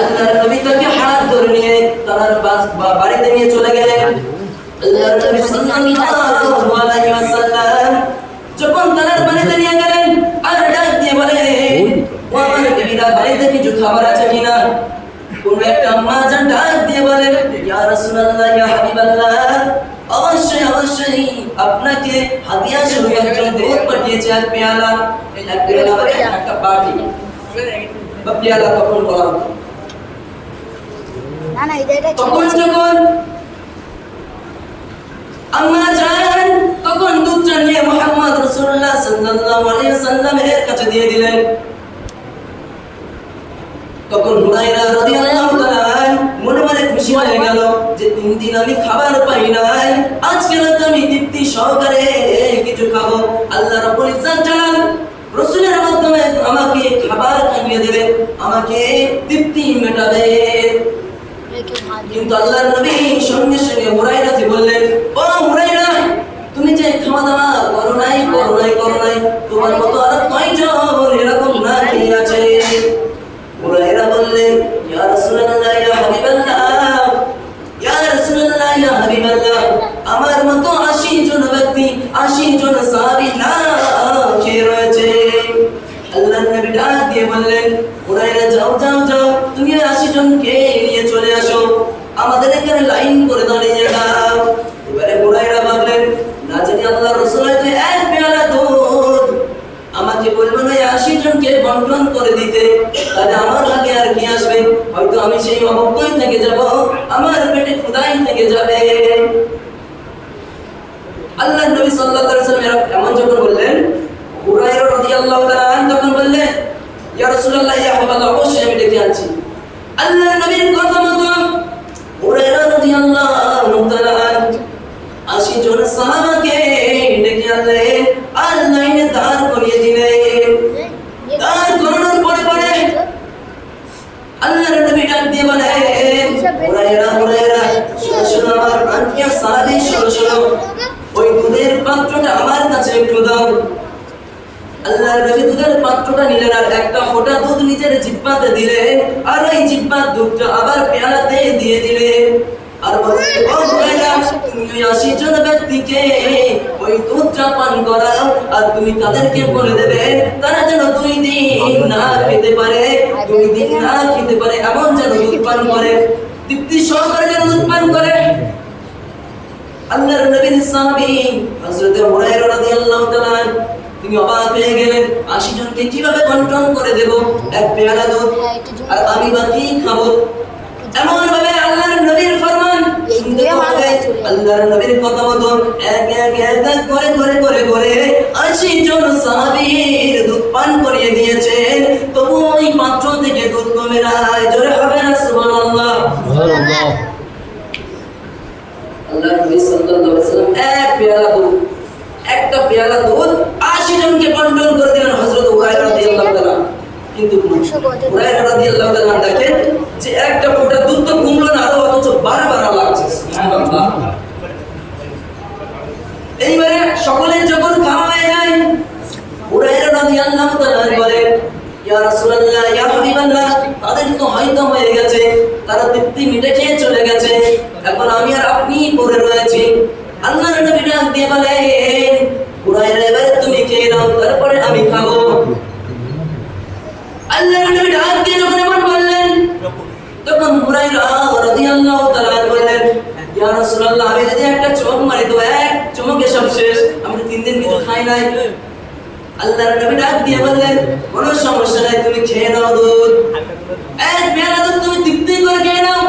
আল্লাহর নবী তাকে হাত ধরে নিয়ে তার বাড়িতে নিয়ে চলে গেলেন। আল্লাহর নবী সাল্লাল্লাহু আলাইহি ওয়াসাল্লাম যখন তার বাড়িতে নিয়ে গেলেন, আর ডাক দিয়ে বলেন, ও আমার বিবিরা, বাড়িতে কিছু খাবার আছে কিনা? কোন একটা মা যান ডাক দিয়ে বলেন, ইয়া রাসূলুল্লাহ, ইয়া হাবিবাল্লাহ, অবশ্যই অবশ্যই আপনাকে হাদিয়া স্বরূপ একজন দুধ পাঠিয়েছে, এক পেয়ালা। এক পেয়ালা একটা বাটি। বা পেয়ালা তখন বলা হতো না না এটা এটা তখন যখন আম্মা জান তখন দুধটা নিয়ে মুহাম্মদ রাসূলুল্লাহ সাল্লাল্লাহু আলাইহি সাল্লামের কাছে দিয়ে দিলেন। তখন হুরায়রা রাদিয়াল্লাহু তাআলা মনে মনে খুশি হয়ে গেল যে তিন দিন আমি খাবার পাই নাই আজকে রাতে আমি তৃপ্তি সহকারে কিছু খাব। আল্লাহ রাব্বুল ইজ্জত জানান রসুলের মাধ্যমে আমাকে খাবার খাইয়ে দেবে আমাকে তৃপ্তি মেটাবে। কিন্তু আল্লাহর নবী সঙ্গে সঙ্গে হুরাইরাকে বললেন, ও হুরাইরা তুমি যে খাওয়া দাওয়া করো নাই করো নাই করো নাই, তোমার মতো আর কয়জন এরকম না কি আছে? হুরাইরা বললেন, ইয়া রাসূলুল্লাহ, ইয়া হাবিবাল্লাহ, ইয়া রাসূলুল্লাহ, ইয়া হাবিবাল্লাহ, আমার মতো 80 জন ব্যক্তি 80 জন সাহাবী না খেয়ে রয়েছে? আল্লাহর নবী ডাক দিয়ে বললেন হুরাইরা যাও যাও যাও, তুমি ওই 80 জনকে নিয়ে চলে আসো। আমাদের এখানে লাইন করে দাঁড়িয়ে যাও এবারে হুরাইরা ভাবলেন, না জানি আল্লাহর রাসূল এক আমাকে বলবেন ওই 80 জনকে বন্টন করে দিতে। তাহলে আমার আগে আর কি আসবে? হয়তো আমি সেই থেকে যাব, আমার পেটে ক্ষুধাই থেকে যাবে। আল্লাহ নবী সাল্লাল্লাহু আলাইহি ওয়াসাল্লাম এমন যখন বললেন তখন বললেন, ইয়া ইয়া অবশ্যই আমি ডেকে আনছি। আল্লাহ নবীর কথা মতো হুরায়রা রাদিয়াল্লাহু তাআলা 80 জন সাহাবাকে ডেকে আনলেন আর দাঁড় করিয়ে দিলেন দাঁড় করানোর পরে পরে আল্লাহর নবী ডাক দিয়ে বলেন হুরায়রা হুরায়রা শোনো শোনো, আমার প্রাণপ্রিয় সাহাবী, শোনো শোনো, ওই দুধের পাত্রটা আমার কাছে একটু দাও। আল্লাহর নবী দুধের পাত্রটা নিলেন আর একটা ফোঁটা দুধ নিজের জিহ্বাতে দিলেন আর ওই জিহ্বার দুধটা আবার পেয়ালাতে দিয়ে দিলেন আর 80 জন ব্যক্তিকে ওই দুধটা পান করাও, আর তুমি তাদেরকে বলে দেবে, তারা যেন দুই দিন না খেতে পারে, দুই দিন না খেতে পারে, এমন যেন দুধ পান করে। তৃপ্তি সহকারে যেন দুধ পান করে। আল্লাহর নবীর সাহাবী হযরত হুরায়রা রাদিয়াল্লাহু তাআলা তিনি অবাক হয়ে গেলেন 80 জনকে কীভাবে বন্টন করে দেব? এক পেয়ালা দুধ আর আমি বা কি খাব? এমন ভাবে আল্লাহর নবীর ফরমান। আল্লাহর নবীর কথা মতো এক এক এক এক করে করে করে করে 80 জন সাহাবীর দুধ পান করিয়ে দিয়েছেন তবু ওই পাত্র থেকে দুধ কমে না জোরে হবে না সুবহানাল্লাহ। আল্লাহ নবী সাল্লাল্লাহু আলাইহি এক পেয়ালা দুধ একটা পেয়ালা দুধ 80 জনকে বন্টন করে দিলেন তাআলা। কিন্তু দেখেন যে একটা ফোঁটা দুধ তো কমলো না আরও অথচ বারবার লাগছে এইবারে সকলের যখন খাওয়া হয়ে যায় উরায়রা রাদিয়াল্লাহু তাআলা বলেন ইয়া রাসূলুল্লাহ ইয়া হাবিবাল্লাহ তাদের তো হয়তো হয়ে গেছে তারা তৃপ্তি মিটে খেয়ে চলে গেছে এখন আমি আর আপনি পড়ে রয়েছি আল্লাহর নবী ডাক দিয়ে বলেন উরায়রা এবারে তুমি খেয়ে নাও তারপরে আমি খাব আল্লাহর নবী ডাক দিয়ে যখন এমন বললেন তখন হুরায়রা রাদিয়াল্লাহু তাআলা বললেন ইয়া রাসূলুল্লাহ আমি যদি একটা চমক মারি তো এক চমকে সব শেষ আমি তো তিন দিন কিছু খাই নাই আল্লাহর নবী ডাক দিয়ে বললেন, কোনো সমস্যা নাই, তুমি খেয়ে নাও দুধ। এক পেয়ালা দুধ তুমি তৃপ্তি করে খেয়ে নাও।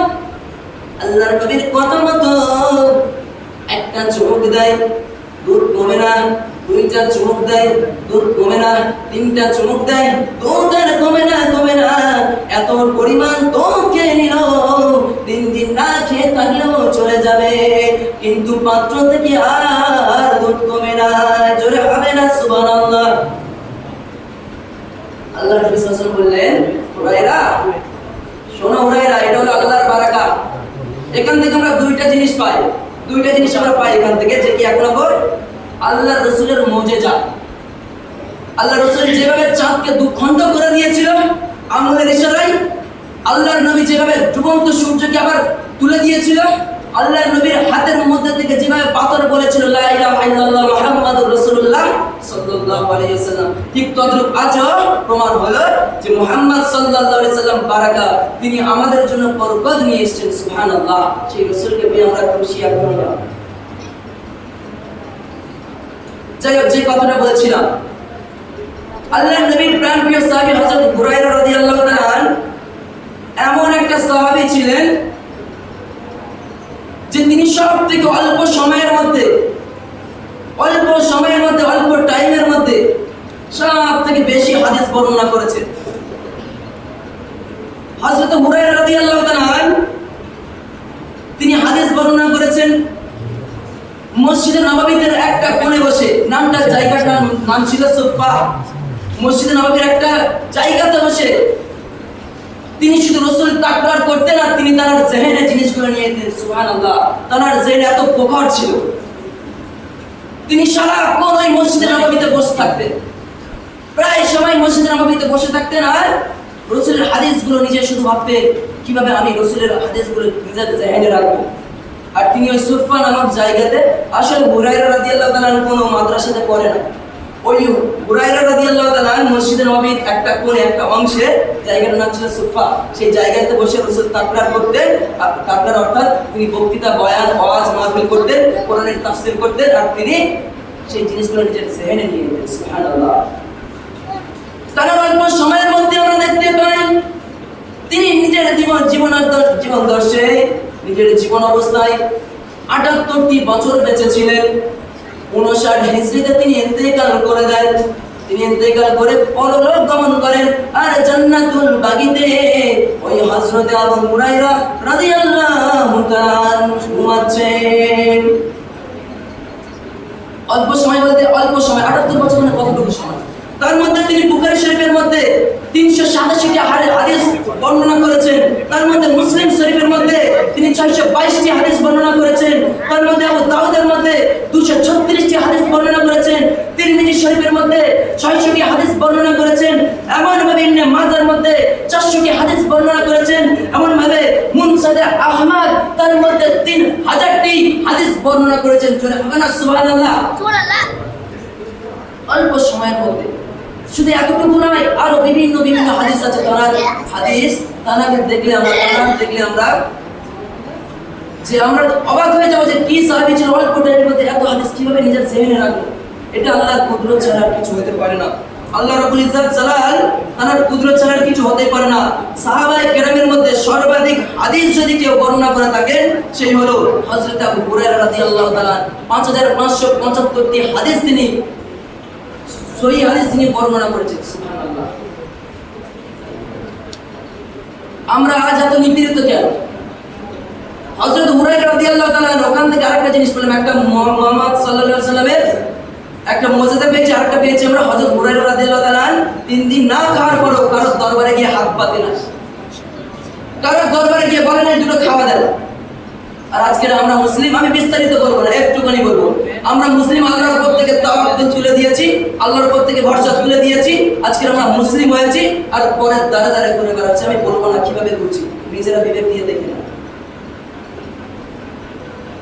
আল্লাহর নবীর কথা মতো একটা চমক দেয়, দুধ কমে না, দুইটা চুমুক দেয়, দুধ কমে না, তিনটা চুমুক দেয় দুধ কমে না কমে না, এত পরিমাণ তো খেয়ে নিল তিন দিন না খেয়ে থাকলেও চলে যাবে, কিন্তু পাত্র থেকে আর দুধ কমে না। জোরে সুবহানাল্লাহ। আল্লাহ নবী সাল্লাল্লাহু বললেন, হুরায়রা, শোনো হুরায়রা, এটা হলো আল্লাহর বারাকা। এখান থেকে আমরা দুইটা জিনিস পাই। দুইটা জিনিস আমরা পাই এখান থেকে, যে কি এক নম্বর? আল্লাহ রসুলের মজেজা। আল্লাহ রসুল যেভাবে চাঁদকে দুখণ্ড করে দিয়েছিল আঙুলের ইশারায়, আল্লাহর নবী যেভাবে ডুবন্ত সূর্যকে আবার তুলে দিয়েছিল আল্লাহর নবীর হাতের মধ্যে থেকে যেভাবে পাথর বলেছিল ঠিক তদ্রূপ আজও প্রমাণ হলো যে বারাকা, তিনি আমাদের জন্য নিয়ে সেই পেয়ে আমরা খুশি আলহামদুলিল্লাহ যাই হোক, যে কথাটা বলছিলাম, আল্লাহর নবীর প্রাণ প্রিয় সাহাবী হুরায়রা রাদিয়াল্লাহু তাআলা এমন একটা সাহাবী ছিলেন যে তিনি সব থেকে অল্প সময়ের মধ্যে, অল্প সময়ের মধ্যে, অল্প টাইমের মধ্যে সব থেকে বেশি হাদিস বর্ণনা করেছেন। হযরত হুরায়রা রাদিয়াল্লাহু তাআলা তিনি হাদিস বর্ণনা করেছেন, মসজিদে নবাবীতে একটা কোণে বসে নামটা জায়গাটার নাম ছিল সুফা মসজিদে নবাবীর একটা জায়গাতে বসে তিনি শুধু রসুল তাকরার করতেন আর তিনি তার জেহেনে জিনিসগুলো নিয়ে যেতেন, সুবহানাল্লাহ। তার জেহেনে এত প্রখর ছিল। তিনি সারাক্ষণ ওই মসজিদে নবাবীতে বসে থাকতেন। প্রায় সময় মসজিদে নবাবীতে বসে থাকতেন আর রসুলের হাদিসগুলো নিজে শুধু ভাবতেন, কীভাবে আমি রসুলের হাদিসগুলো নিজের জেহেনে রাখব? আর তিনি ওই সুফা নামক জায়গাতে, আসলে হুরাইরা রাদিয়াল্লাহু তাআলা কোনো মাদ্রাসাতে পড়ে না। ওই হুরাইরা রাদিয়াল্লাহু তাআলা মসজিদে নববীর একটা কোণে একটা অংশে জায়গাটার নাম ছিল সুফা। সেই জায়গাতে বসে রাসূল তাকরার করতেন তাকরার অর্থাৎ তিনি বক্তৃতা, বয়ান, ওয়াজ মাহফিল করতেন, কোরআনের তাফসীর করতেন, আর তিনি সেই জিনিসগুলো নিজের জেহেনে নিয়ে তার অল্প সময়ের মধ্যে আমরা দেখতে পাই, তিনি নিজের জীবন জীবন জীবন দর্শে নিজের জীবন অবস্থায় আটাত্তরটি বছর বেঁচে ছিলেন। উনষাট হিজড়িতে তিনি ইন্তেকাল করে দেন। তিনি ইন্তেকাল করে পরলোক গমন করেন, আর জান্নাতুল বাগিতে। ওই হযরতে আবু হুরায়রা রাদিয়াল্লাহু তাআলা ঘুমাচ্ছেন। অল্প সময় বলতে অল্প সময়, আটাত্তর বছর মানে কতটুকু সময়? তার মধ্যে তিনি বুখারী শরীফের মধ্যে তিনশো সাতাশিটি হাদিস বর্ণনা করেছেন। তার মধ্যে মুসলিম শরীফের মধ্যে তিনি ছয়শো বাইশটি হাদিস বর্ণনা করেছেন। তার মধ্যে আবু দাউদের মধ্যে দুশো ছত্রিশটি হাদিস বর্ণনা করেছেন। তিরমিজি শরীফের মধ্যে ছয়শটি হাদিস বর্ণনা করেছেন এমন ভাবে ইবনে মাজার মধ্যে চারশোটি হাদিস বর্ণনা করেছেন এমন ভাবে মুনসাদে আহমদ তার মধ্যে তিন হাজারটি হাদিস বর্ণনা করেছেন। সুবহানাল্লাহ। অল্প সময়ের মধ্যে। শুধু এতটুকু নয় আরও বিভিন্ন বিভিন্ন হাদিস আছে। তার হাদিস তানাকে দেখলে আমরা তানাকে দেখলে আমরা যে আমরা অবাক হয়ে যাব যে কি সাহাবী ছিল। অল্প টাইমের মধ্যে এত হাদিস কীভাবে নিজের জেহেনে রাখল? এটা আল্লাহর কুদরত ছাড়া কিছু হতে পারে না। আল্লাহ রাব্বুল ইজ্জত জালাল তার কুদরত ছাড়া কিছু হতে পারে না। সাহাবায়ে কেরামের মধ্যে সর্বাধিক হাদিস যদি কেউ বর্ণনা করে থাকেন, সেই হলো হযরত আবু হুরায়রা রাদিয়াল্লাহু তাআলা 5575টি হাদিস তিনি, সহি হাদিস তিনি বর্ণনা করেছেন, সুবহানাল্লাহ। আমরা আজ এত নিপীড়িত কেন? হযরত হুরায়রা রাদিয়াল্লাহু তাআলা ওখান থেকে আরেকটা জিনিস বললাম, একটা মুহাম্মদ সাল্লাল্লাহু আলাইহি সাল্লামের একটা মর্যাদা পেয়েছি, আরেকটা পেয়েছি আমরা হযরত হুরায়রা রাদিয়াল্লাহু তাআলা তিন দিন না খাওয়ার পরও কারোর দরবারে গিয়ে হাত পাতে না। কারোর দরবারে গিয়ে বলে না দুটো খাওয়া দেয় আর আজকে আমরা মুসলিম, আমি বিস্তারিত করব না, একটুখানি বলব। আমরা মুসলিম, আল্লাহর উপর থেকে তাওয়াক্কুল তুলে দিয়েছি, আল্লাহর উপর থেকে ভরসা তুলে দিয়েছি। আজকে আমরা মুসলিম হয়েছি, আর পরে দাঁড়া দাঁড়া করে বেড়াচ্ছি। আমি বলব না কীভাবে করছি নিজেরা বিবেক দিয়ে দেখে না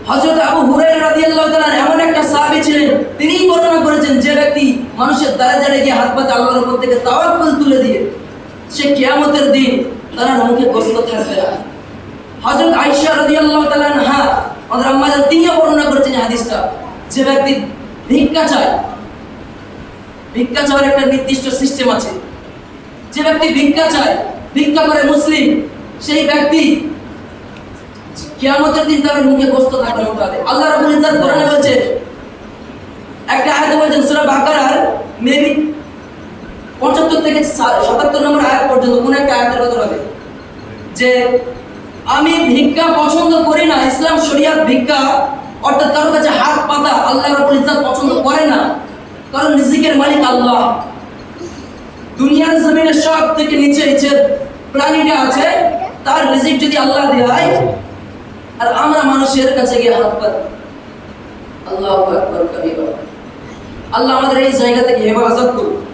হযরত আবু হুরায়রা রাদিয়াল্লাহু তাআলা এমন একটা সাহাবী ছিলেন, তিনিই বর্ণনা করেছেন যে ব্যক্তি মানুষের দ্বারে দ্বারে গিয়ে হাত পাতে আল্লাহর উপর থেকে তাওয়াক্কুল তুলে দিয়ে, সে কিয়ামতের দিন তার মুখে কষ্ট থাকবে না। হযরত আয়েশা রাদিয়াল্লাহু তাআলা আনহা, আমাদের আম্মা তিনিও বর্ণনা করেছেন হাদিসটা, যে ব্যক্তি ভিক্ষা চায়, ভিক্ষা চাওয়ার একটা নির্দিষ্ট সিস্টেম আছে। যে ব্যক্তি ভিক্ষা চায়, ভিক্ষা করে মুসলিম, সেই ব্যক্তি কিয়ামতের দিন তার মুখে গোস্ত থাকবে না আল্লাহ রাব্বুল ইজ্জত কোরআনে বলছে, একটা আয়াতে বলছেন সূরা বাকারার, মেবি 75 থেকে 77 নম্বর আয়াত পর্যন্ত কোন একটা আয়াতের কথা হবে যে আমি ভিক্ষা পছন্দ করি না, ইসলাম, শরিয়াত ভিক্ষা, অর্থাৎ কারোর কাছে হাত পাতা আল্লাহ রাব্বুল ইজ্জত পছন্দ করে না, কারণ রিজিকের মালিক আল্লাহ। দুনিয়ার জমিনে সব থেকে নিচে নিচে প্রাণীটা আছে, তার রিজিক যদি আল্লাহ দেয় আর আমরা মানুষের কাছে গিয়ে হাত পাতি আল্লাহ আল্লাহ আমাদের এই জায়গা থেকে হেফাজত করুন।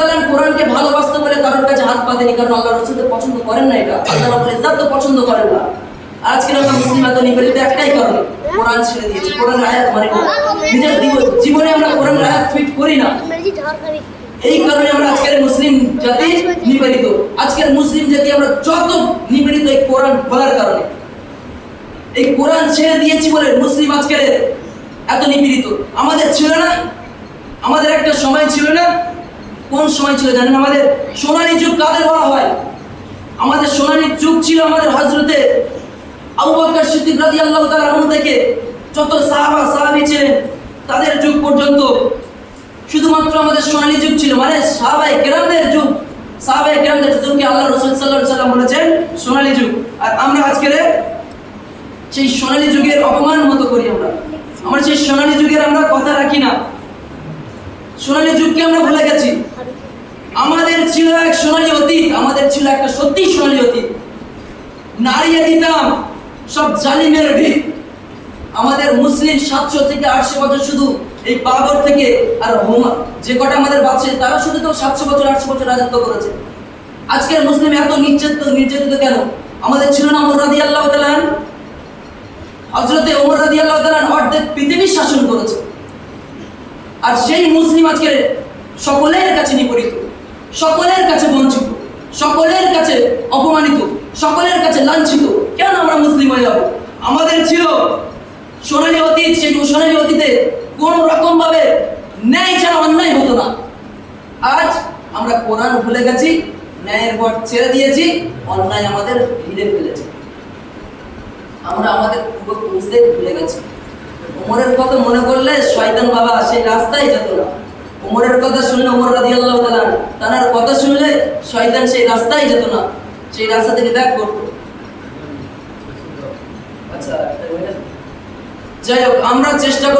তাআলা কোরআনকে ভালোবাসতে বলে কারোর কাছে হাত পাতেনি কারণ আল্লাহ পছন্দ করেন না এটা। আল্লাহ রাব্বুল পছন্দ করেন না। আজকে আমরা একটাই কারণে, কোরআন ছেড়ে দিয়েছি। কোরআন আয়াত মানে নিজের জীব- জীবনে আমরা কোরআন আয়াত ফিট করি না। এই কারণে আমরা আজকের মুসলিম জাতি নিবেদিত আজকের মুসলিম জাতি আমরা যত নিবেদিত এই কোরআন বলার কারণে। এই কোরআন ছেড়ে দিয়েছি বলে মুসলিম আজকের এত নিপীড়িত। আমাদের ছিল না। আমাদের একটা সময় ছিল না। কোন সময় ছিল জানেন? আমাদের সোনালী যুগ কাদের বলা হয়? আমাদের সোনালী যুগ ছিল আমাদের হজরতে আবু বকর সিদ্দিক রাদিয়াল্লাহু তাআলা থেকে যত সাহাবা, সাহাবী ছিলেন, তাদের যুগ পর্যন্ত শুধুমাত্র আমাদের সোনালী যুগ ছিল মানে সাহাবাই কেরামদের যুগ। সাহাবাই কেরামদের যুগকে আল্লাহ রসুল সাল্লাহ সাল্লাম বলেছেন সোনালী যুগ। আর আমরা আজকের সেই সোনালী যুগের অপমান মতো করি আমরা। আমরা সেই সোনালী যুগের আমরা কথা রাখি না। সোনালী যুগকে আমরা ভুলে গেছি। আমাদের ছিল এক সোনালী অতীত, আমাদের ছিল একটা সত্যি সোনালী অতীত। নাড়িয়ে দিতাম, সব জালিমের ভিড় আমাদের মুসলিম সাতশো থেকে আটশো বছর শুধু এই বাবর থেকে আর হোমা যে কটা আমাদের বাদশাহ তারা শুধু তো সাতশো বছর, আটশো বছর রাজত্ব করেছে। আজকের মুসলিম এত নির্যাতিত নির্যাতিত কেন? আমাদের ছিল না ওমর রাদি আল্লাহ তালান হজরতে ওমর রাদি আল্লাহ তালান অর্ধেক পৃথিবী শাসন করেছে। আর সেই মুসলিম আজকে সকলের কাছে নিপরিত সকলের কাছে বঞ্চিত, সকলের কাছে অপমানিত, সকলের কাছে লাঞ্ছিত। কেন আমরা মুসলিম হয়ে যাব? আমাদের ছিল সোনালী অতীত সেই সোনালী অতীতে কোন রকম ভাবে ন্যায় ছাড়া অন্যায় হতো না। আজ আমরা কোরআন ভুলে গেছি, ন্যায়ের পর ছেড়ে দিয়েছি, অন্যায় আমাদের ঘিরে ফেলেছে। আমরা আমাদের পূর্ব পুরুষদের ভুলে গেছি। ওমরের কথা মনে করলে শয়তান বাবা সেই রাস্তায় যেত না। ওমরের কথা শুনলে ওমর রাজি আল্লাহ তার কথা শুনলে শয়তান সেই রাস্তায় যেত না। সেই রাস্তা থেকে ব্যাক করতো আচ্ছা যাই হোক আমরা চেষ্টা